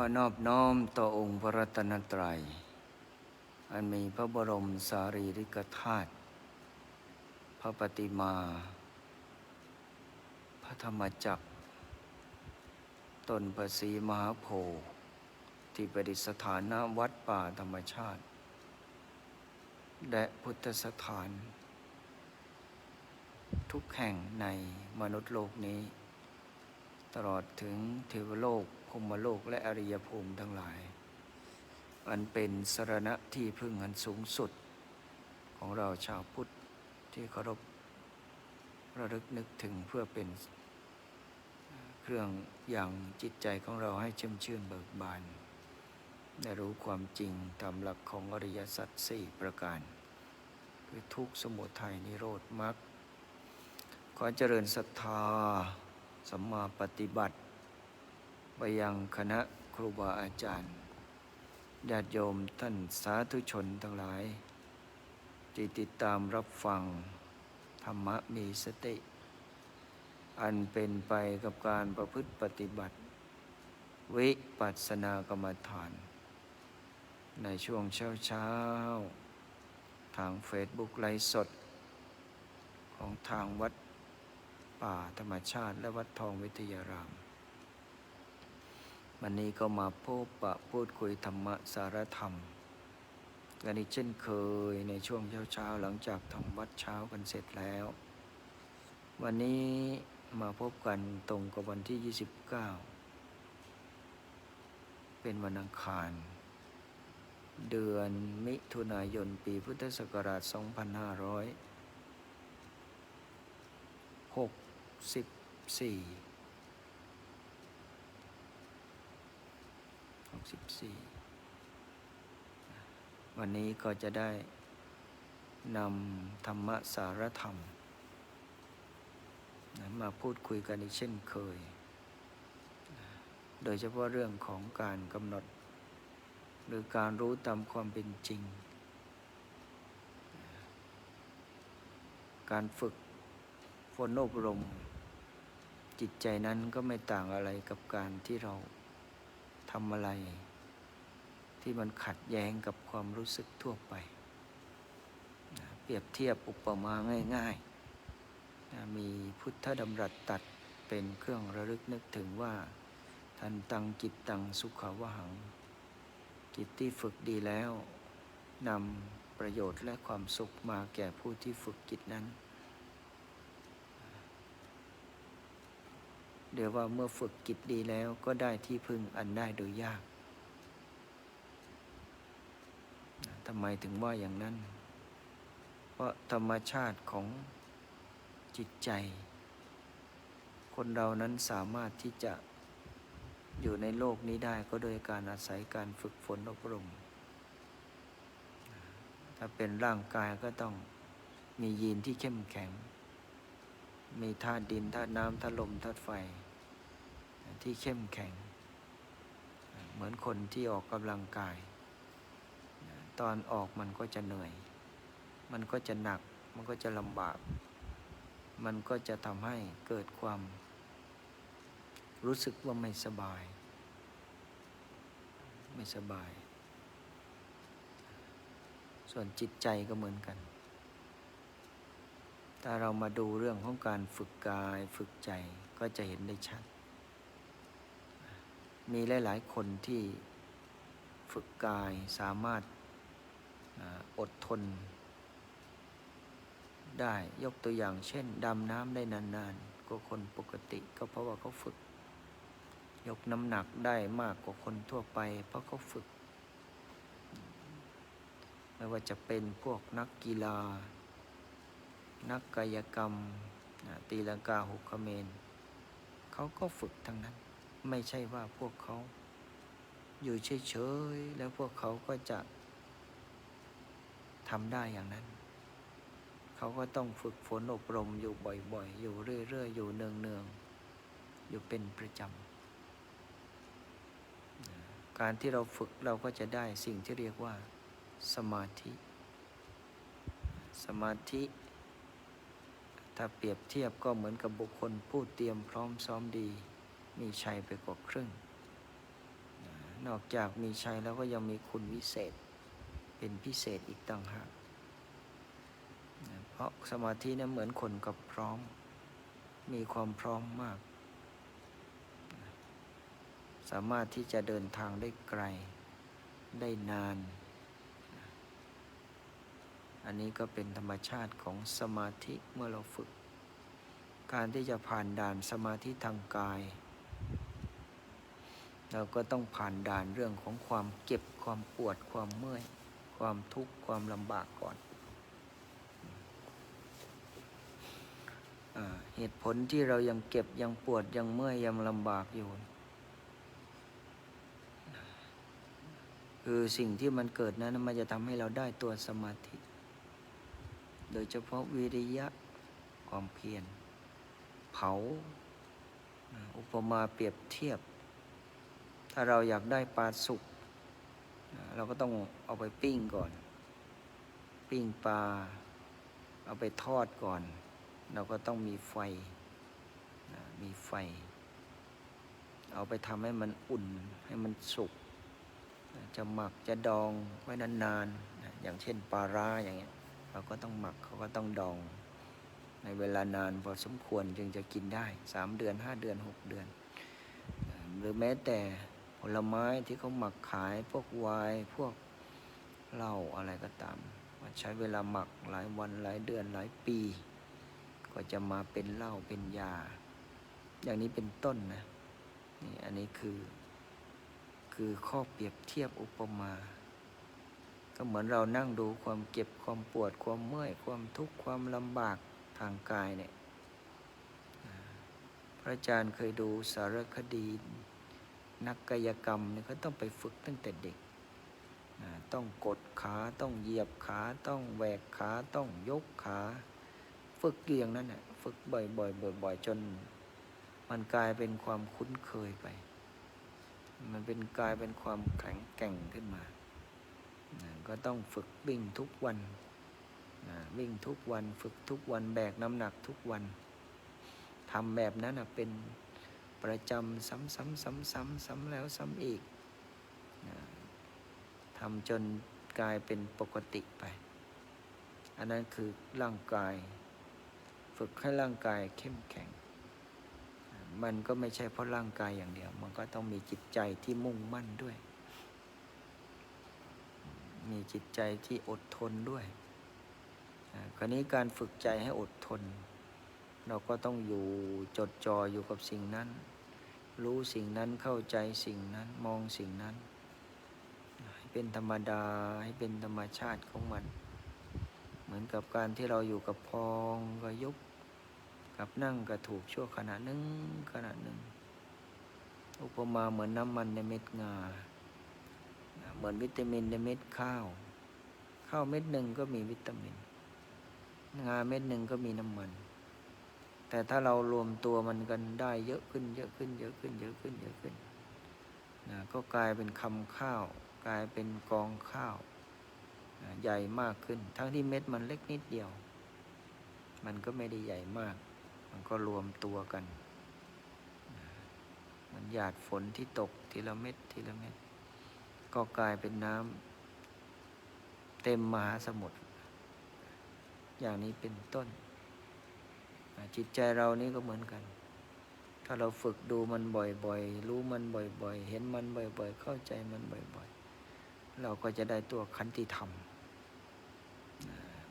อนอบน้อมต่อองค์พระรัตนตรัย อันมีพระบรมสารีริกธาตุ พระปฏิมา พระธรรมจักร ตนประสีมหาโพธิ์ที่ประดิษฐานณวัดป่าธรรมชาติ และพุทธสถาน ทุกแห่งในมนุษย์โลกนี้ ตลอดถึงเทวโลก มโลกและอริยภูมิทั้งหลาย อันเป็นสรณะที่พึ่งอันสูงสุด ของเราชาวพุทธที่เคารพระลึกนึกถึงเพื่อเป็นเครื่องอย่างจิตใจของเราให้ชื่มชื่นเบิกบานได้รู้ความจริงตามหลักของอริยสัจสี่ประการ คือทุกขสมุทัยนิโรธมรรคขอเจริญศรัทธาสัมมาปฏิบัติ ยังคณะครูบาอาจารย์ญาติโยมท่านสาธุชนทั้งหลาย ที่ติดตามรับฟัง ธรรมะมีสติ อันเป็นไปกับการประพฤติปฏิบัติ วิปัสสนากรรมฐาน ในช่วงเช้าเช้าทางเฟซบุ๊กไลฟ์สด ของทางวัดป่าธรรมชาติและวัดทองวิทยาราม วันนี้ก็มาพบปะพูดคุยธรรมะสารธรรม กันอีกเช่นเคยในช่วงเช้าๆหลังจากทำวัดเช้ากันเสร็จแล้ว วันนี้มาพบกันตรงกับวันที่ 29 เป็นวันอังคาร เดือนมิถุนายนปีพุทธศักราช 2564 64 วันนี้ก็จะได้นำธรรมสารธรรมนะมาพูดคุยกันอีกเช่นเคย โดยเฉพาะเรื่องของการกำหนด หรือการรู้ตามความเป็นจริง การฝึกฝนอบรม จิตใจนั้นก็ไม่ต่างอะไรกับการที่เรา ทำอะไร ที่มันขัดแย้งกับความรู้สึกทั่วไปนะเปรียบเทียบอุปมาง่ายๆนะมีพุทธดำรัสตัดเป็นเครื่องระลึกนึกถึงว่าทันตังจิตตังสุขาวหังจิตที่ฝึกดีแล้วนำประโยชน์และความสุขมาแก่ผู้ที่ฝึกจิตนั้น เดี๋ยวว่าเมื่อฝึกกิจดีแล้วก็ได้ที่พึ่งอันได้โดยยากทำไมถึงว่าอย่างนั้น เพราะธรรมชาติของจิตใจ คนเรานั้นสามารถที่จะอยู่ในโลกนี้ได้ก็โดยการอาศัยการฝึกฝนอบรม ถ้าเป็นร่างกายก็ต้องมียีนที่เข้มแข็ง มีธาตุดินธาตุน้ำธาตุลมธาตุไฟ ที่เข้มแข็ง เหมือนคนที่ออกกำลังกาย ตอนออกมันก็จะเหนื่อย มันก็จะหนัก มันก็จะลำบาก มันก็จะทำให้เกิดความ รู้สึกว่าไม่สบาย ไม่สบาย ส่วนจิตใจก็เหมือนกัน ถ้าเรามาดูเรื่องของการฝึกกายฝึกใจก็จะเห็นได้ชัด มีหลาย ๆ คนที่ฝึกกายสามารถอดทน ได้ยกตัวอย่างเช่น ดำน้ำได้นาน ๆ กว่าคนปกติก็เพราะว่าเขาฝึก ยกน้ำหนักได้มากกว่าคนทั่วไป เพราะเขาฝึก ไม่ว่าจะเป็นพวกนักกีฬา นักกายกรรมตีลังกาหุกเขมรเขาก็ฝึกทั้งนั้น ไม่ใช่ว่าพวกเขา อยู่เฉยๆแล้วพวกเขาก็จะทำได้อย่างนั้น เขาก็ต้องฝึกฝนอบรมอยู่บ่อยๆ อยู่เรื่อยๆ อยู่เนืองๆ อยู่เป็นประจำ การที่เราฝึกเราก็จะได้สิ่งที่เรียกว่า สมาธิ สมาธิ ถ้าเปรียบเทียบก็เหมือนกับบุคคลผู้เตรียมพร้อมซ้อมดี มีชัยไปกว่าครึ่ง นอกจากมีชัยแล้วก็ยังมีคุณวิเศษ เป็นพิเศษอีกต่างหาก เพราะสมาธินั้นเหมือนคนกับพร้อม มีความพร้อมมาก สามารถที่จะเดินทางได้ไกล ได้นาน อันนี้ก็เป็นธรรมชาติของสมาธิเมื่อเราฝึกการที่จะผ่านด่านสมาธิทางกาย เราก็ต้องผ่านด่านเรื่องของความเจ็บความปวดความเมื่อย ความทุกข์ความลำบากก่อนอเหตุผลที่เรายังเก็บยังปวดยังเมื่อยยังลำบากอยู่ คือสิ่งที่มันเกิดนั้นมันจะทำให้เราได้ตัวสมาธิ โดยเฉพาะวิริยะความเพียรเผา อุปมาเปรียบเทียบ ถ้าเราอยากได้ปลาสุกเราก็ต้องเอาไปปิ้งก่อน ปิ้งปลา เอาไปทอดก่อน เราก็ต้องมีไฟ มีไฟ เอาไปทำให้มันอุ่นให้มันสุก จะหมักจะดองไว้นานๆ อย่างเช่นปลาร้าอย่างเงี้ย เราก็ต้องหมักเขาก็ต้องดอง ในเวลานานพอสมควรจึงจะกินได้สามเดือนห้าเดือนหกเดือน หรือแม้แต่ ลไม้ที่เขาหมักขายพวกไวน์พวกเหล้าอะไรก็ตามใช้เวลาหมักหลายวันหลายเดือนหลายปี ก็จะมาเป็นเหล้าเป็นยา อย่างนี้เป็นต้นนะนี่อันนี้คือ คือข้อเปรียบเทียบอุปมา ก็เหมือนเรานั่งดูความเจ็บความปวดความเมื่อยความทุกข์ความลำบากทางกายเนี่ยพระอาจารย์เคยดูสารคดี นักกายกรรมเนี่ยเขาต้องไปฝึกตั้งแต่เด็ก ต้องกดขาต้องเหยียบขาต้องแหวกขาต้องยกขา ฝึกอยู่อย่างนั้นน่ะฝึกบ่อยๆบ่อยๆจน มันกลายเป็นความคุ้นเคยไป มันเป็นกลายเป็นความแข็งแกร่งขึ้นมา ก็ต้องฝึกวิ่งทุกวันวิ่งทุกวันฝึกทุกวันแบกน้ำหนักทุกวันทำแบบนั้นเป็น ประจำซ้ำซ้ำซ้ำซ้ำซ้ำแล้วซ้ำอีกทำจนกลายเป็นปกติไป อันนั้นคือร่างกาย ฝึกให้ร่างกายเข้มแข็ง มันก็ไม่ใช่เพราะร่างกายอย่างเดียว มันก็ต้องมีจิตใจที่มุ่งมั่นด้วย มีจิตใจที่อดทนด้วยคราวนี้การฝึกใจให้อดทน เราก็ต้องอยู่จดจ่ออยู่กับสิ่งนั้น รู้สิ่งนั้นเข้าใจสิ่งนั้นมองสิ่งนั้นให้เป็นธรรมดาให้เป็นธรรมชาติของมัน เหมือนกับการที่เราอยู่กับพองก็ยุบกับนั่งก็ถูกชั่วขณะหนึ่งขณะหนึ่ง อุปมาเหมือนน้ำมันในเม็ดงา เหมือนวิตามินในเม็ดข้าว ข้าวเม็ดหนึ่งก็มีวิตามิน งาเม็ดหนึ่งก็มีน้ำมัน แต่ถ้าเรารวมตัวมันกันได้เยอะขึ้น เยอะขึ้น เยอะขึ้น เยอะขึ้น เยอะขึ้นนะก็กลายเป็นคำข้าว กลายเป็นกองข้าวนะใหญ่มากขึ้น ทั้งที่เม็ดมันเล็กนิดเดียว มันก็ไม่ได้ใหญ่มาก มันก็รวมตัวกันนะมันหยาดฝนที่ตกทีละเม็ดทีละเม็ดก็กลายเป็นน้ำเต็มมหาสมุทรอย่างนี้เป็นต้น จิตใจเรานี่ก็เหมือนกัน ถ้าเราฝึกดูมันบ่อยๆ รู้มันบ่อยๆ เห็นมันบ่อยๆ เข้าใจมันบ่อยๆ เราก็จะได้ตัวขันติธรรม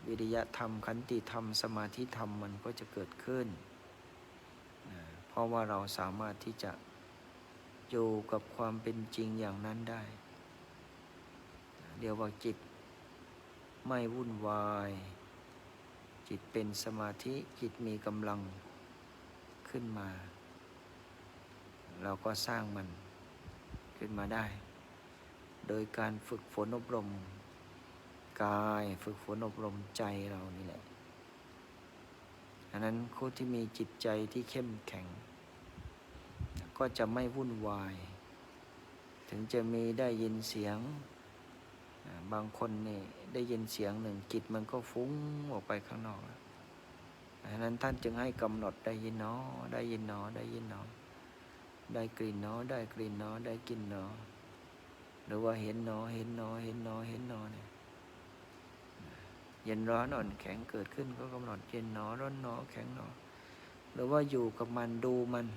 วิริยะธรรม ขันติธรรม สมาธิธรรมมันก็จะเกิดขึ้น เพราะว่าเราสามารถที่จะอยู่กับความเป็นจริงอย่างนั้นได้ เรียกว่าจิตไม่วุ่นวาย จิตเป็นสมาธิจิตมีกำลังขึ้นมา เราก็สร้างมันขึ้นมาได้ โดยการฝึกฝนอบรม กายฝึกฝนอบรมใจเรานี่แหละอันนั้นคนที่มีจิตใจที่เข้มแข็ง ก็จะไม่วุ่นวาย ถึงจะมีได้ยินเสียง บางคนนี่ได้ยินเสียงหนึ่งจิตมันก็ฟุ้งออกไปข้างนอกดังนั้นท่านจึงให้กำหนดได้ยินเนอได้ยินเนอได้ยินเนอได้กลิ่นเนอได้กลิ่นเนอได้กลิ่นเนอหรือว่าเห็นหนอเห็นหนอเห็นหนอเห็นหนอเนี่ยเย็นร้อนอ่อนแข็งเกิดขึ้นก็กำหนดเย็นหนอร้อนหนอแข็งหนอหรือว่าอยู่กับมันดูมัน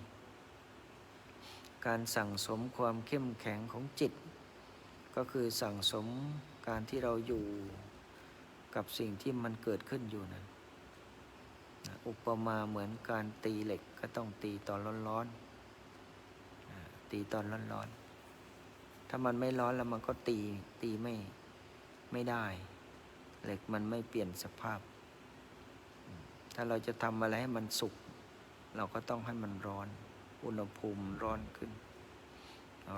การสั่งสมความเข้มแข็งของจิต ก็คือสั่งสมการที่เราอยู่กับสิ่งที่มันเกิดขึ้นอยู่นั้นนะอุปมาเหมือนการตีเหล็กก็ต้องตีตอนร้อนๆตีตอนร้อนๆถ้ามันไม่ร้อนแล้วมันก็ตีตีไม่ไม่ได้ เหล็กมันไม่เปลี่ยนสภาพ ถ้าเราจะทำอะไรให้มันสุก เราก็ต้องให้มันร้อน อุณหภูมิร้อนขึ้น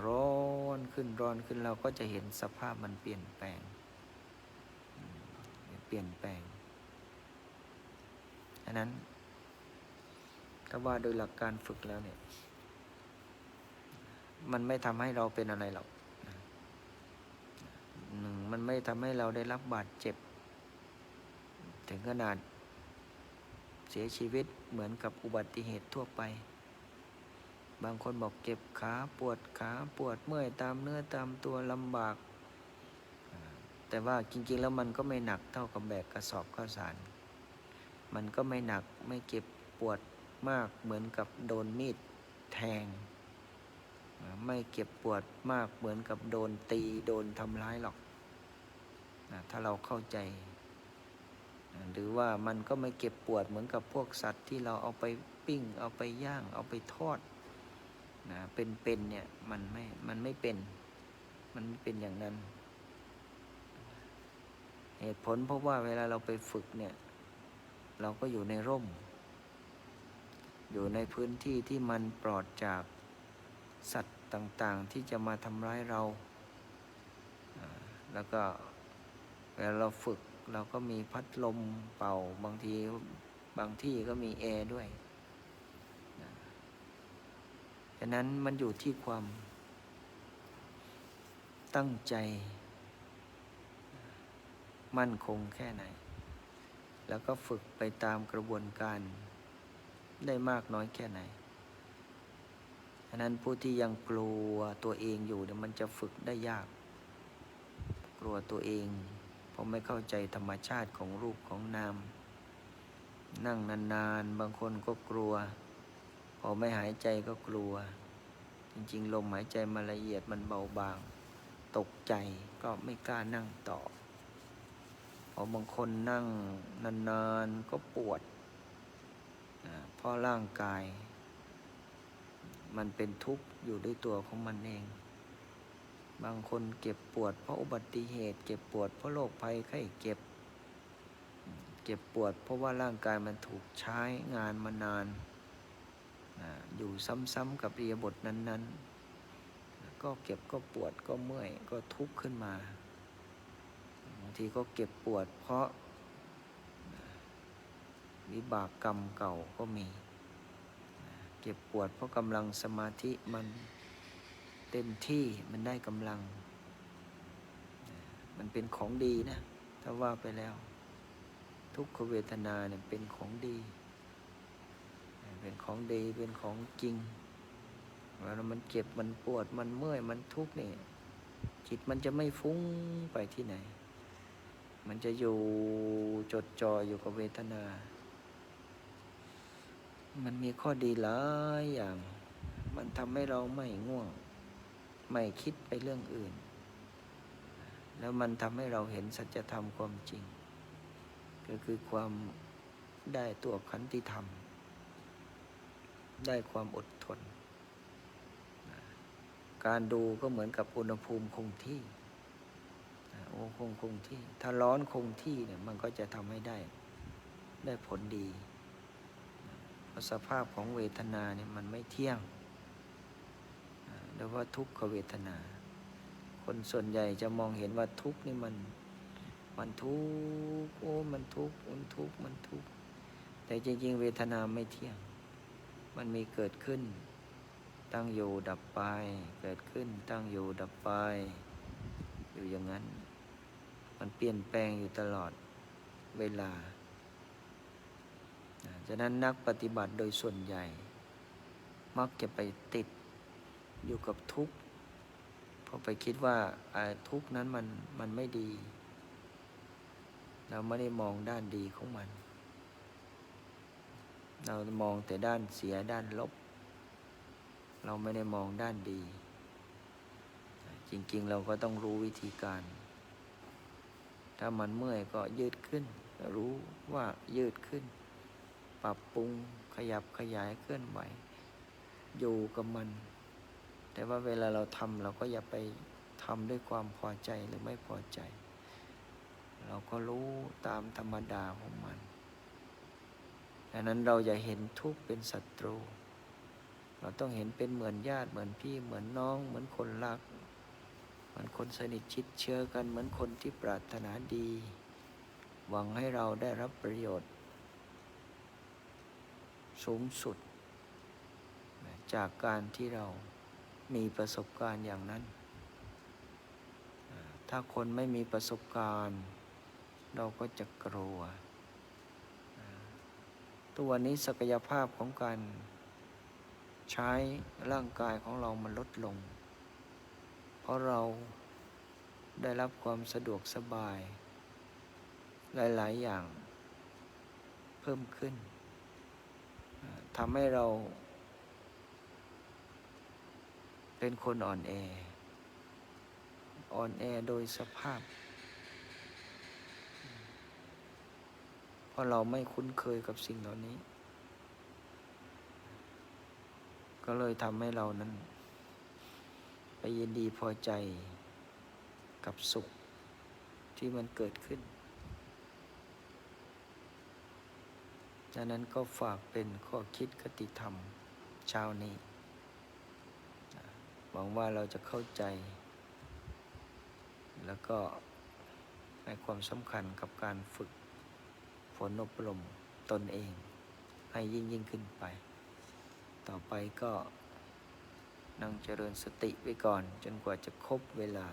ร้อนขึ้นร้อนขึ้นเราก็จะเห็นสภาพมันเปลี่ยนแปลง เปลี่ยนแปลงอันนั้นถ้าว่าโดยหลักการฝึกแล้วเนี่ย มันไม่ทำให้เราเป็นอะไรหรอกหนึ่งมันไม่ทำให้เราได้รับบาดเจ็บ ถึงขนาดเสียชีวิตเหมือนกับอุบัติเหตุทั่วไป บางคนบอกเจ็บขาปวดขาปวดเมื่อยตามเนื้อตามตัวลำบาก แต่ว่าจริงๆแล้วมันก็ไม่หนักเท่ากับแบกกระสอบข้าวสาร มันก็ไม่หนักไม่เจ็บปวดมากเหมือนกับโดนมีดแทง ไม่เก็บปวดมากเหมือนกับโดนตีโดนทำร้ายหรอกนะถ้าเราเข้าใจหรือว่ามันก็ไม่เก็บปวดเหมือนกับพวกสัตว์ที่เราเอาไปปิ้ง เอาไปย่าง เอาไปทอด นะเป็นๆเนี่ยมันไม่มันไม่เป็น มันไม่เป็นอย่างนั้น เหตุผลเพราะว่าเวลาเราไปฝึกเนี่ย เราก็อยู่ในร่ม อยู่ในพื้นที่ที่มันปลอดจากสัตว์ต่างๆ ที่จะมาทำร้ายเรา แล้วก็เวลาเราฝึกเราก็มีพัดลมเป่าบางทีบางที่ก็มีแอร์ด้วย ฉะนั้นมันอยู่ที่ความตั้งใจ มั่นคงแค่ไหน แล้วก็ฝึกไปตามกระบวนการได้มากน้อยแค่ไหนฉะนั้นผู้ที่ยังกลัวตัวเองอยู่เนี่ยมันจะฝึกได้ยาก กลัวตัวเอง เพราะไม่เข้าใจธรรมชาติของรูปของนาม นั่งนานๆ บางคนก็กลัว อไม่หายใจก็กลัว จริงๆ ลมหายใจมันละเอียดมันเบาบาง ตกใจก็ไม่กล้านั่งต่อพอบางคนนั่งนานๆก็ปวดเพราะร่างกาย มันเป็นทุกข์อยู่ด้วยตัวของมันเอง บางคนเก็บปวดเพราะอุบัติเหตุ เก็บปวดเพราะโรคภัยไข้เจ็บเจ็บปวดเพราะว่าร่างกายมันถูกใช้งานมานาน อยู่ซ้ำๆกับเรียบทนั้น ๆ ก็เก็บก็ปวดก็เมื่อยก็ทุกข์ขึ้นมาบางทีก็เก็บปวดเพราะวิบากกรรมเก่าก็มี เก็บปวดเพราะกำลังสมาธิมันเต็มที่มันได้กำลัง มันเป็นของดีนะ ถ้าว่าไปแล้ว ทุกขเวทนาเนี่ยเป็นของดี เป็นของดีเป็นของจริงเวลามันเจ็บมันปวดมันเมื่อยมันทุกข์นี่จิตมันจะไม่ฟุ้งไปที่ไหน มันจะอยู่จดจ่ออยู่กับเวทนา มันมีข้อดีหลายอย่าง มันทำให้เราไม่ง่วง ไม่คิดไปเรื่องอื่น แล้วมันทำให้เราเห็นสัจธรรมความจริง ก็คือความได้ตัวขันติธรรม ได้ความอดทน การดูก็เหมือนกับอุณหภูมิคงที่โอ้คงคงที่ ถ้าร้อนคงที่เนี่ยมันก็จะทำให้ได้ได้ผลดีเพราะสภาพของเวทนาเนี่ยมันไม่เที่ยงเรียว่าทุกขเวทนา คนส่วนใหญ่จะมองเห็นว่าทุกข์นี่มันมันทุกข์โอ้มันทุกข์มันทุกข์มันทุกข์แต่จริง ๆ เวทนาไม่เที่ยง มันมีเกิดขึ้น ตั้งอยู่ดับไป เกิดขึ้น ตั้งอยู่ดับไป อยู่อย่างนั้น มันเปลี่ยนแปลงอยู่ตลอดเวลาฉะนั้นนักปฏิบัติโดยส่วนใหญ่ มักจะไปติดอยู่กับทุกข์พอไปคิดว่าอ่าทุกข์นั้นมันมันไม่ดี เราไม่ได้มองด้านดีของมัน เรามองแต่ด้านเสียด้านลบ เราไม่ได้มองด้านดี จริงๆ เราก็ต้องรู้วิธีการ ถ้ามันเมื่อยก็ยืดขึ้น รู้ว่ายืดขึ้น ปรับปรุงขยับขยายเคลื่อนไหว อยู่กับมัน แต่ว่าเวลาเราทำเราก็อย่าไปทำด้วยความพอใจหรือไม่พอใจ เราก็รู้ตามธรรมดาของมัน ดังนั้นเราอย่าเห็นทุกข์เป็นศัตรู เราต้องเห็นเป็นเหมือนญาติเหมือนพี่เหมือนน้อง เหมือนคนรัก เหมือนคนสนิทชิดเชื้อกันเหมือนคนที่ปรารถนาดี หวังให้เราได้รับประโยชน์ สูงสุด จากการที่เรามีประสบการณ์อย่างนั้น ถ้าคนไม่มีประสบการณ์ เราก็จะกลัว ตัวนี้ศักยภาพของการใช้ร่างกายของเรามันลดลง เพราะเราได้รับความสะดวกสบาย หลาย ๆ อย่างเพิ่มขึ้นทำให้เรา เป็นคนอ่อนแอ อ่อนแอโดยสภาพ เพ ราะเราไม่คุ้นเคยกับสิ่งเหล่านี้ ก็เลยทำให้เรานั้น ไปยินดีพอใจกับสุขที่มันเกิดขึ้นดังนั้นก็ฝากเป็นข้อคิดคติธรรมเช้านี้ หวังว่าเราจะเข้าใจ แล้วก็ให้ความสำคัญกับการฝึก ฝนอบรมตนเอง ให้ยิ่งยิ่งขึ้นไป ต่อไปก็นั่งเจริญสติไว้ก่อน จนกว่าจะครบเวลา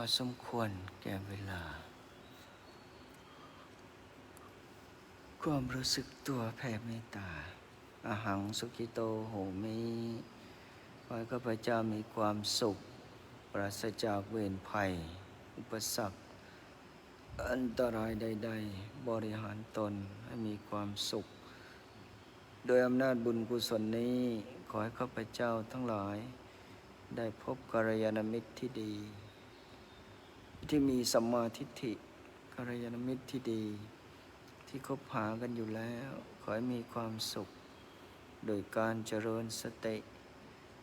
อสมควรแก่เวลา ความรู้สึกตัวแผ่เมตตาอาหังสุกิโตโหมิขอให้ข้าพเจ้ามีความสุข ปราศจากเวรภัย อุปสรรค อันตรายใด ๆ บริหารตนให้มีความสุข โดยอำนาจบุญกุศลนี้ ขอให้ข้าพเจ้าทั้งหลาย ได้พบกัลยาณมิตรที่ดี ที่มีสัมมาทิฏฐิกัลยาณมิตรที่ดี ที่คบหากันอยู่แล้ว ขอให้มีความสุข โดยการเจริญสติ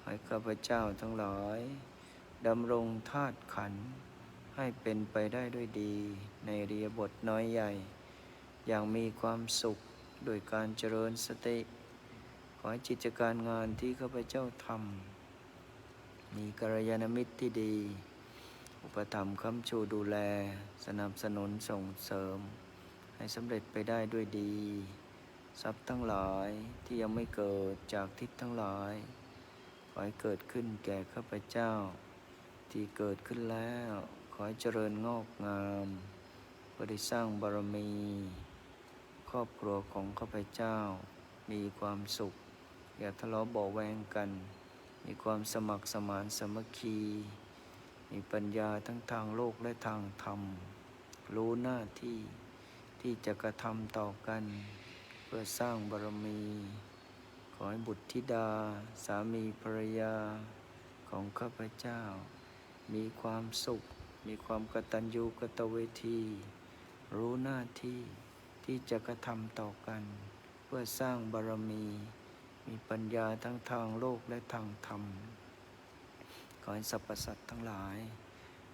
ให้ข้าพเจ้าทั้งหลายดำรงธาตุขันให้เป็นไปได้ด้วยดี ในเรียบทน้อยใหญ่ อย่างมีความสุขโดยการเจริญสติ ขอให้กิจการงานที่ข้าพเจ้าทำมีกัลยาณมิตรที่ดี อุปถัมภ์ค้ำชูดูแล สนับสนุนส่งเสริม ให้สำเร็จไปได้ด้วยดี ทรัพย์ทั้งหลายที่ยังไม่เกิดจากทิศทั้งหลาย ขอให้เกิดขึ้นแก่ข้าพเจ้า ที่เกิดขึ้นแล้ว ขอให้เจริญงอกงามเพื่อได้สร้างบารมี ครอบครัวของข้าพเจ้า มีความสุข อย่าทะเลาะเบาแวงกัน มีความสมัครสมานสมัคคี มีปัญญาทั้งทางโลกและทางธรรม รู้หน้าที่ที่จะกระทำต่อกัน เพื่อสร้างบารมี ขอให้บุตรธิดา สามีภรรยาของข้าพเจ้า มีความสุข มีความกตัญญูกตเวที รู้หน้าที่ที่จะกระทำต่อกัน เพื่อสร้างบารมี มีปัญญาทั้งทางโลกและทางธรรม อให้สรรพสัตว์ทั้งหลาย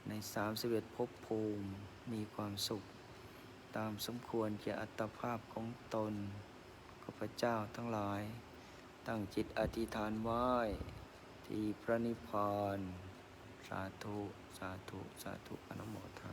ในสามสิบเอ็ดภพภูมิมีความสุข ตามสมควรแก่อัตภาพของตนข้าพเจ้าทั้งหลาย ตั้งจิตอธิษฐานไว้ ที่พระนิพพาน สาธุ สาธุ สาธุ อนุโมทนา